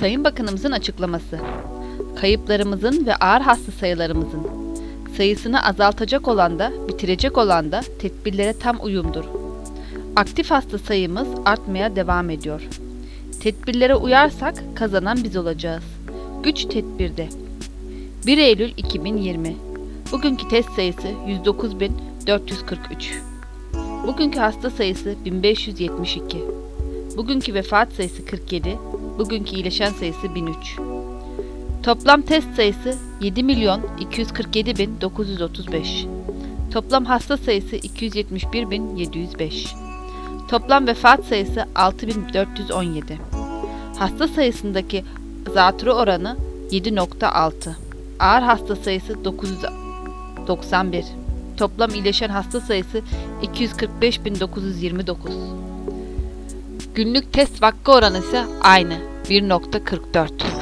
Sayın Bakanımızın açıklaması. Kayıplarımızın ve ağır hasta sayılarımızın sayısını azaltacak olan da bitirecek olan da tedbirlere tam uyumdur. Aktif hasta sayımız artmaya devam ediyor. Tedbirlere uyarsak kazanan biz olacağız. Güç tedbirde. 1 Eylül 2020 Bugünkü test sayısı 109.443 Bugünkü hasta sayısı 1572 Bugünkü vefat sayısı 47 Bugünkü iyileşen sayısı 1003 Toplam test sayısı 7 milyon 247 bin 935 Toplam hasta sayısı 271 bin 705 Toplam vefat sayısı 6417 Hasta sayısındaki zatürre oranı 7.6 Ağır hasta sayısı 991 Toplam iyileşen hasta sayısı 245.929 Günlük test vakka oranı ise aynı 1.44